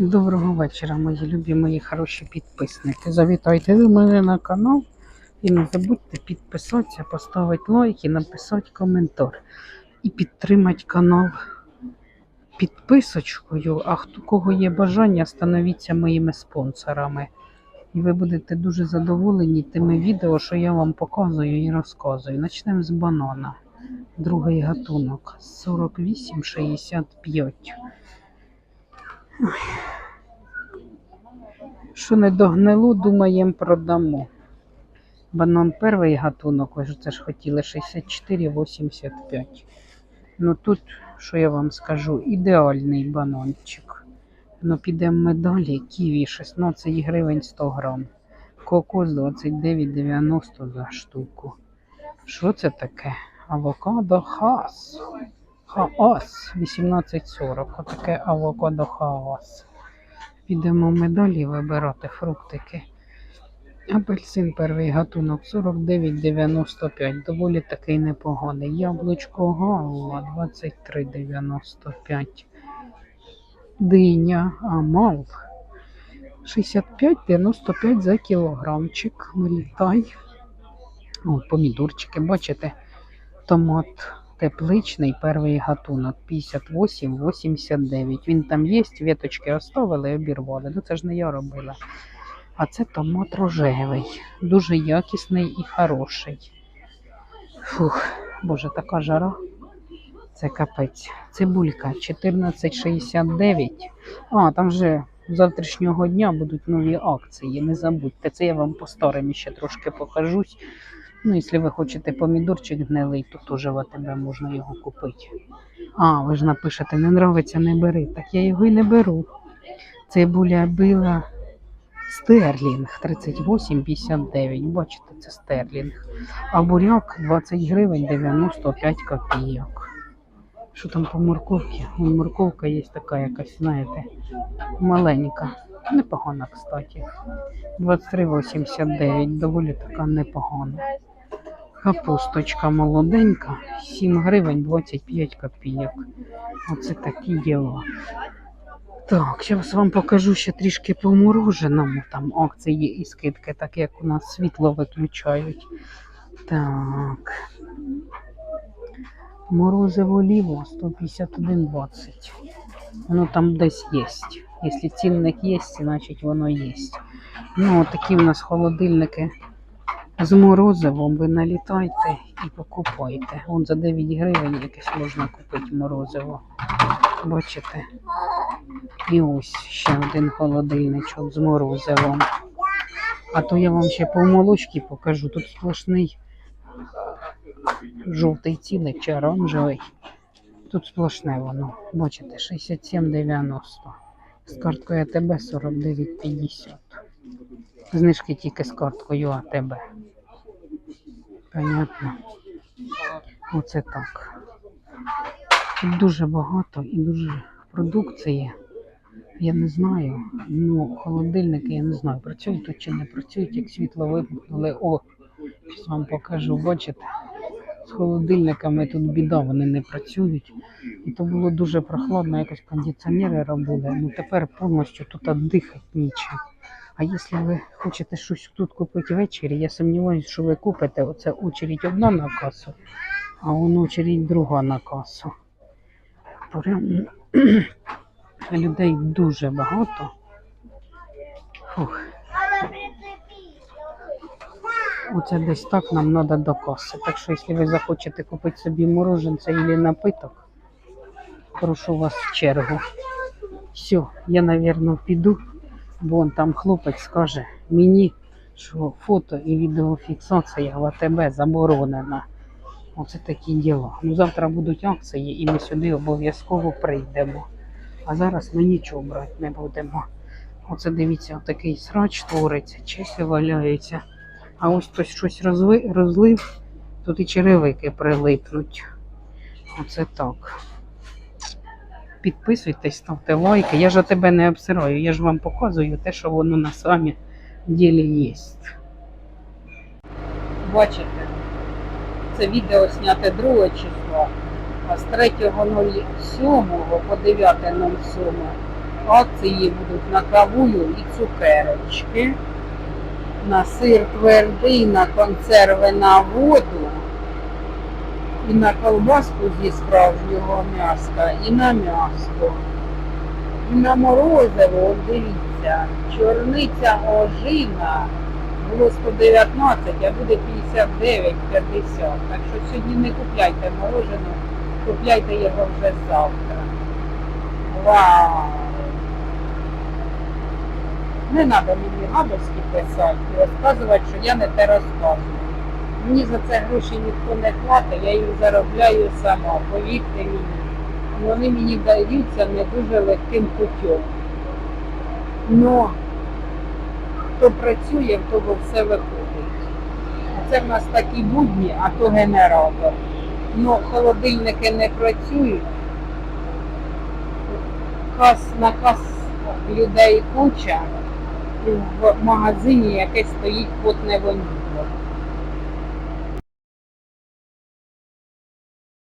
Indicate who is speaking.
Speaker 1: Доброго вечора, мої любі, мої хороші підписники. Завітайте до мене на канал і не забудьте підписатися, поставити лайк і написати коментар. І підтримати канал підписочкою. А хто кого є бажання, становіться моїми спонсорами. І ви будете дуже задоволені тими відео, що я вам показую і розказую. Почнемо з банана. Другий гатунок 48,65. Що не догнило, думаємо, продамо. Банан перший гатунок, ви ж це ж хотіли 64,85. Ну тут, що я вам скажу, ідеальний бананчик. Ну, підемо ми далі. Ківі 16 гривень 100 грам. Кокос 29,90 за штуку. Що це таке? Авокадо хас. Хаос 18,40. Отаке авокадо хаос. Підемо ми далі вибирати фруктики. Апельсин перший гатунок 49,95. Доволі такий непоганий. Яблучко Галла 23,95. Диня Амал 65,95 за кілограмчик. Вилітай. О, помідорчики, бачите? Томат тепличний, перший гатунок 58,89. Він там є, віточки оставили, обірвали. Ну це ж не я робила. А це томат рожевий. Дуже якісний і хороший. Фух, боже, така жара. Це капець. Цибулька 14,69. А, там вже з завтрашнього дня будуть нові акції. Не забудьте. Це я вам по старим ще трошки покажусь. Ну, якщо ви хочете помідорчик гнилий, то теж в АТБ можна його купити. А, ви ж напишете, не нравиться, не бери. Так я його і не беру. Цибуля била стерлінг 38,59. Бачите, це стерлінг. А буряк 20 гривень 95 копійок. Що там по морковці? Морковка є така якась, знаєте, маленька. Непогана, кстати. 23,89. Доволі така непогана. Капусточка молоденька, 7 гривень 25 копійок. Оце такі діла. Так, зараз вам покажу ще трішки по мороженому. Там акції і скидки, так як у нас світло виключають. Так. Морозиво ліво 151,20. Воно там десь є. Якщо цінник є, значить воно є. Ну, такі в нас холодильники з морозивом. Ви налітайте і покупайте. Вон за 9 гривень якесь можна купити морозиво. Бачите? І ось ще один холодильничок з морозивом. А то я вам ще по покажу. Тут сплошний жовтий цілик чи оранжевий. Тут сплошне воно. Бачите, 67,90. З карткою АТБ 49,50. Знижки тільки з карткою АТБ. Понятно. Оце так. Тут дуже багато і дуже продукції. Я не знаю. Ну, холодильники, я не знаю, працюють тут чи не працюють, як світло вимкнули. О, зараз вам покажу, бачите? З холодильниками тут біда, вони не працюють. І то було дуже прохладно, якось кондиціонери робили. Ну тепер повністю тут дихати нічим. А якщо ви хочете щось тут купити ввечері, я сумніваюся, що ви купите оце очередь одна на касу, а воно очередь друга на касу. Прям людей дуже багато. Фух. Оце десь так нам треба до каси. Так що, якщо ви захочете купити собі мороженце або напиток, прошу вас в чергу. Все, я, напевно, піду, бо он там хлопець скаже мені, що фото і відеофіксація в АТБ заборонена. Оце такі діла. Ну, завтра будуть акції, і ми сюди обов'язково прийдемо. А зараз ми нічого брати не будемо. Оце дивіться, отакий срач твориться, чеси валяються. А ось хтось щось розли, розлив, тут і черевики прилипнуть. Оце так. Підписуйтесь, ставте лайки. Я ж тебе не обсираю, я ж вам показую те, що воно на самі ділі є. Бачите, це відео зняте 2 числа, а з 3.07 по 9.07 акції будуть на кавую і цукерочки, на сир твердий, на консерви на воду, і на колбаску зі справжнього м'яска, і на м'ясо. І на морозиво, от дивіться, чорниця ожина було 119, а буде 59,50. Так що сьогодні не купляйте мороженое, купляйте його вже завтра. Вау! Не треба мені гадості писати і розказувати, що я не те розказую. Мені за це гроші ніхто не платить, я їх заробляю сама, повірте мені. Вони мені даються не дуже легким путем. Но хто працює, в того все виходить. Це в нас такі будні, а то генератор. Ну, холодильники не працюють. Кас на кас людей куча, в магазині яке стоїть потне воніло.